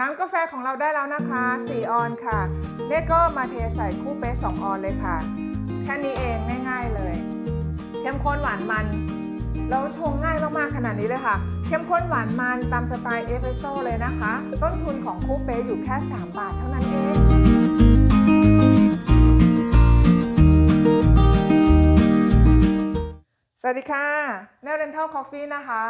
น้ำกาแฟของเราได้แล้วนะคะ 4 ออนค่ะเน่ก็มาเทใส่คู่เป๊ะ2ออนเลยค่ะ แค่นี้เองง่ายๆเลย เข้มข้นหวานมัน เราชงง่ายมากๆขนาดนี้เลยค่ะ เข้มข้นหวานมันตามสไตล์เอสเปรสโซ่เลยนะคะ ต้นทุนของคู่เป๊ะอยู่แค่ 3 บาทเท่านั้นเองสวัสดีค่ะแนวเรนทัลคอฟฟี่นะคะ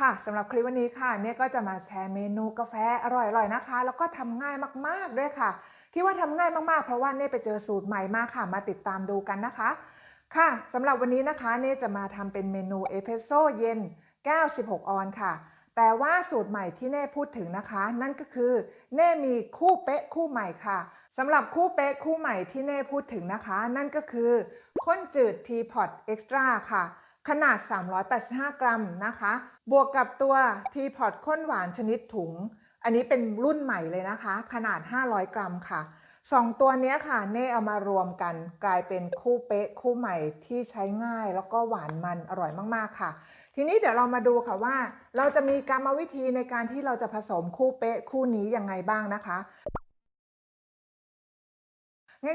ค่ะสำหรับคลิปวันนี้ค่ะเนี่ยก็จะมาแชร์เมนูกาแฟอร่อยๆนะคะ แล้วก็ทำง่ายมากๆด้วยค่ะ ที่ว่าทำง่ายมากๆ เพราะว่าเนี่ยไปเจอสูตรใหม่มาค่ะ มาติดตามดูกันนะคะ ค่ะสำหรับวันนี้นะคะเนี่ยจะมาทำเป็นเมนูเอสเปรสโซ่เย็น96ออนค่ะ แต่ว่าสูตรใหม่ที่เน่พูดถึงนะคะ นั่นก็คือเน่มีคู่เป๊ะคู่ใหม่ค่ะสำหรับคู่เป๊ะคู่ใหม่ที่เน่พูดถึงนะคะ นั่นก็คือข้นจืดทีพอตเอ็กซ์ตร้าค่ะ ขนาด 385 กรัมนะคะ บวกกับตัวทีพอตข้นหวานชนิดถุง อันนี้เป็นรุ่นใหม่เลยนะคะ ขนาด 500 กรัมค่ะสองตัวนี้ค่ะ เน่เอามารวมกัน กลายเป็นคู่เป๊ะคู่ใหม่ที่ใช้ง่ายแล้วก็หวานมันอร่อยมากๆค่ะ ทีนี้เดี๋ยวเรามาดูค่ะว่า เราจะมีกรรมวิธีในการที่เราจะผสมคู่เป๊ะคู่นี้ยังไงบ้างนะคะ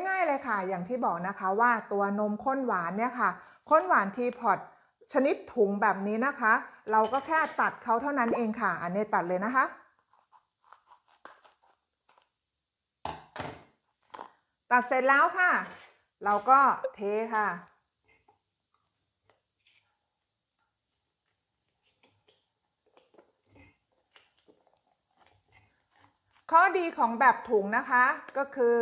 ง่ายๆเลยค่ะ อย่างที่บอกนะคะว่าตัวนมข้นหวานเนี่ยค่ะ ข้นหวานทีพอต ชนิดถุงแบบนี้นะคะ เราก็แค่ตัดเขาเท่านั้นเองค่ะ อันนี้ตัดเลยนะคะ ตัดเสร็จแล้วค่ะ เราก็เทค่ะข้อดีของแบบถุงนะคะก็คือ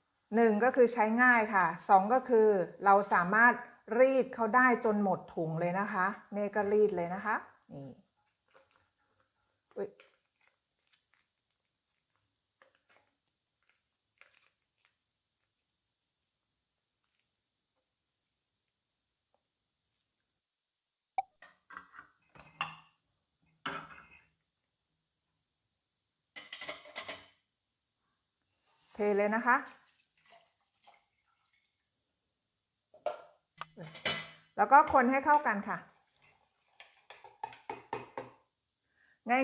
1 ก็คือใช้ง่ายค่ะ 2 ก็คือเราสามารถ รีดเขาได้จนหมดถุงเลยนะคะเนก็รีดเลยนะคะนี่เทเลยนะคะ แล้วก็คนให้เข้ากันค่ะ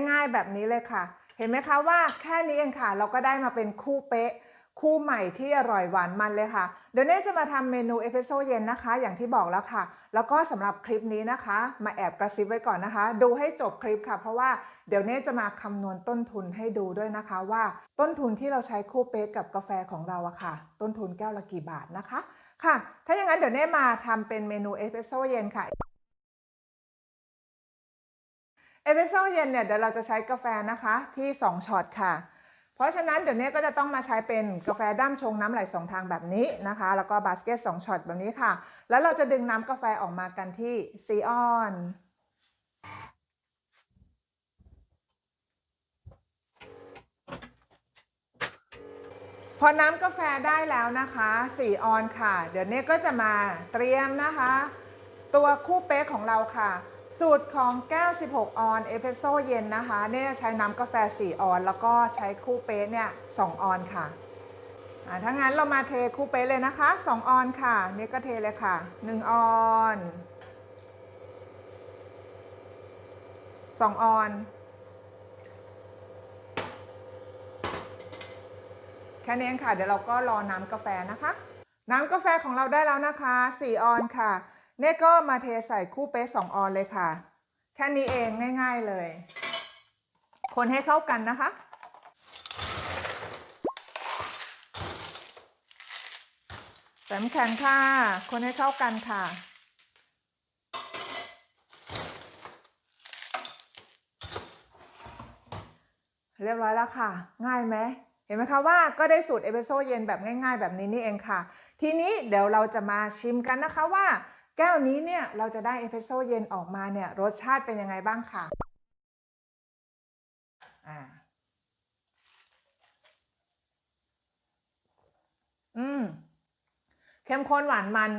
ง่ายๆแบบนี้เลยค่ะ เห็นไหมคะว่าแค่นี้เองค่ะ เราก็ได้มาเป็นคู่เป๊ะ คู่ใหม่ที่อร่อยหวานมันเลยค่ะ เดี๋ยวเน่จะมาทำเมนูเอสเปรสโซ่เย็นนะคะ อย่างที่บอกแล้วค่ะ แล้วก็สำหรับคลิปนี้นะคะ มาแอบกระซิบไว้ก่อนนะคะ ดูให้จบคลิปค่ะ เพราะว่าเดี๋ยวเน่จะมาคำนวณต้นทุนให้ดูด้วยนะคะว่าต้นทุนที่เราใช้คู่เป๊ะกับกาแฟของเราอะค่ะ ต้นทุนแก้วละกี่บาทนะคะ ค่ะ ถ้าอย่างนั้นเดี๋ยวเน่มาทำเป็นเมนูเอสเปรสโซ่เย็นค่ะ เอสเปรสโซ่เย็นเนี่ยเดี๋ยวเราจะใช้กาแฟนะคะที่ 2ช็อตค่ะ เพราะฉะนั้นเดี๋ยวเนี้ก็จะต้องมาใช้เป็นกาแฟด้ามชงน้ำไหลสองทางแบบนี้นะคะ แล้วก็บาสเกต2ช็อตแบบนี้ค่ะ แล้วเราจะดึงน้ำกาแฟออกมากันที่ซีออน อน้ำกาแฟได้แล้วนะคะ4ออนค่ะ เดี๋ยวเนี้ก็จะมาเตรียมนะคะ ตัวคู่เป๊กของเราค่ะ สูตรของแก้ว 16 ออนเอสเปรสโซเย็นนะคะเนี่ยใช้น้ำกาแฟ 4 ออน แล้วก็ใช้คู่เป๊กเนี่ย2ออนค่ะถ้างั้นเรามาเทคู่เป๊กเลยนะคะ 2 ออนค่ะนี่ก็เทเลยค่ะ 1 ออน 2 ออน แค่นี้เองค่ะ เดี๋ยวเราก็รอน้ำกาแฟนะคะ น้ำกาแฟของเราได้แล้วนะคะ 4 ออนค่ะเน่ก็มาเทใส่คู่เป๊ะ2ออนเลยค่ะ แค่นี้เองง่าย ๆเลย คนให้เข้ากันนะคะแสมแข็งค่ะ คนให้เข้ากันค่ะ เรียบร้อยแล้วค่ะ ง่ายไหม เห็นไหมคะว่าก็ได้สูตรเอสเปรสโซ่เย็นแบบง่าย ๆ แบบนี้นี่เองค่ะ ทีนี้เดี๋ยวเราจะมาชิมกันนะคะว่า แก้วนี้เนี่ยเราจะได้เอสเปรสโซ่เย็นออกมาเนี่ยรสชาติเป็นยังไงบ้างค่ะอ่าอืมเข้มข้นหวานมัน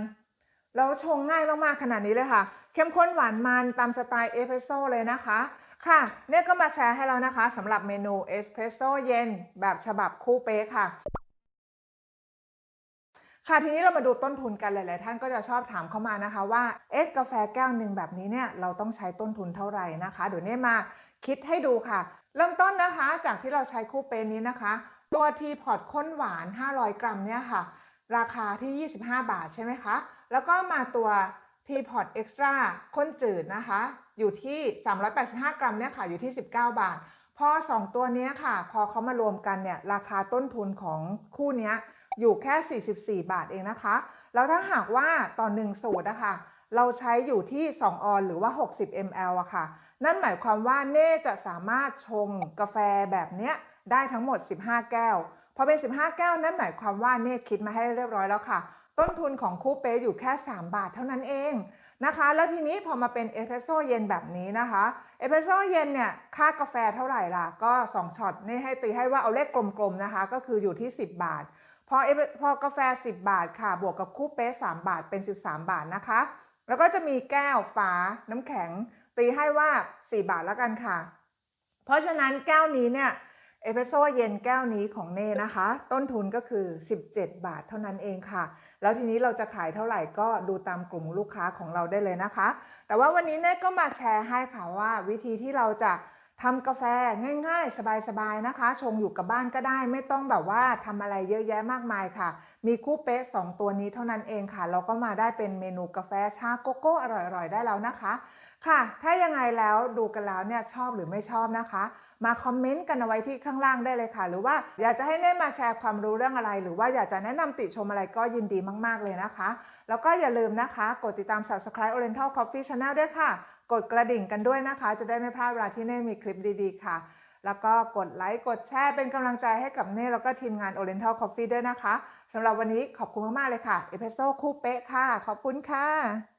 เราชงง่ายมากๆขนาดนี้เลยค่ะ เข้มข้นหวานมันตามสไตล์เอสเปรสโซ่เลยนะคะ ค่ะ เนี่ยก็มาแชร์ให้เรานะคะสำหรับเมนูเอสเปรสโซ่เย็นแบบฉบับคู่เป๊ะค่ะ ค่ะทีนี้เรามาดูต้นทุนกันหลาย ๆ ท่านก็จะชอบถามเข้ามานะคะว่าเอ๊ะกาแฟแก้วหนึ่งแบบนี้เนี่ยเราต้องใช้ต้นทุนเท่าไหร่นะคะเดี๋ยวเนี้มาคิดให้ดูค่ะ เริ่มต้นนะคะจากที่เราใช้คู่เปนนี้นะคะ ตัวทีพอตข้นหวาน 500 กรัมเนี่ยค่ะ ราคาที่ 25 บาทใช่ไหมคะแล้วก็มาตัวทีพอตเอ็กซ์ตร้าข้นจืดนะคะ อยู่ที่ 385 กรัมเนี่ยค่ะอยู่ที่ 19 บาท พอ 2 ตัวเนี้ยค่ะ พอเขามารวมกันเนี่ยราคาต้นทุนของคู่เนี้ยอยู่แค่ 44 บาทเองนะคะ แล้วถ้าหากว่าต่อ1สูตรนะคะเราใช้อยู่ที่ 2 ออนหรือว่า 60 ml อะค่ะ นั่นหมายความว่าเน่จะสามารถชงกาแฟแบบเนี้ยได้ทั้งหมด 15 แก้ว พอเป็น 15 แก้ว นั่นหมายความว่าเน่คิดมาให้เรียบร้อยแล้วค่ะ ต้นทุนของคูเป้อยู่แค่ 3 บาทเท่านั้นเองนะคะ แล้วทีนี้พอมาเป็นเอสเปรสโซ่เย็นแบบนี้นะคะเอสเปรสโซ่เย็นเนี่ยค่ากาแฟเท่าไหร่ล่ะ ก็ 2ช็อตนี่ให้ตีให้ว่าเอาเลขกลมๆนะคะ ก็คืออยู่ที่ 10 บาท พอเอสพอกาแฟ 10 บาทค่ะ บวกกับคู่เป๊3บาทเป็น 13 บาทนะคะ แล้วก็จะมีแก้วฝาน้ำแข็ง ตีให้ว่า 4 บาทแล้วกันค่ะ เพราะฉะนั้นแก้วนี้เนี่ย เอสเปรสโซ่เย็นแก้วนี้ของเน่นะคะ ต้นทุนก็คือ 17 บาทเท่านั้นเองค่ะ แล้วทีนี้เราจะขายเท่าไหร่ก็ดูตามกลุ่มลูกค้าของเราได้เลยนะคะ แต่ว่าวันนี้เน่ก็มาแชร์ให้ค่ะว่าวิธีที่เราจะ ทำกาแฟง่ายๆ สบายๆนะคะ ชงอยู่กับบ้านก็ได้ไม่ต้องแบบว่าทำอะไรเยอะแยะมากมายค่ะ มีคู่เป๊ะ 2 ตัวนี้เท่านั้นเองค่ะ เราก็มาได้เป็นเมนูกาแฟชาโกโก้อร่อยๆ ได้แล้วนะคะ ค่ะ ถ้ายังไงแล้วดูกันแล้วเนี่ยชอบหรือไม่ชอบนะคะ มาคอมเมนต์กันเอาไว้ที่ข้างล่างได้เลยค่ะ หรือว่าอยากจะให้เน่มาแชร์ความรู้เรื่องอะไร หรือว่าอยากจะแนะนำติชมอะไรก็ยินดีมาก ๆเลยนะคะ แล้วก็อย่าลืมนะคะ กดติดตาม Subscribe Oriental Coffee Channel ด้วยค่ะ กดกระดิ่งกันด้วยนะคะ จะได้ไม่พลาดเวลาที่เน่มีคลิปดีๆ ค่ะ แล้วก็กดไลค์กดแชร์เป็นกำลังใจให้กับเน่แล้วก็ทีมงาน Oriental Coffee ด้วยนะคะสำหรับวันนี้ขอบคุณมากๆเลยค่ะเอพิโซดคู่เป๊ะค่ะ ขอบคุณค่ะ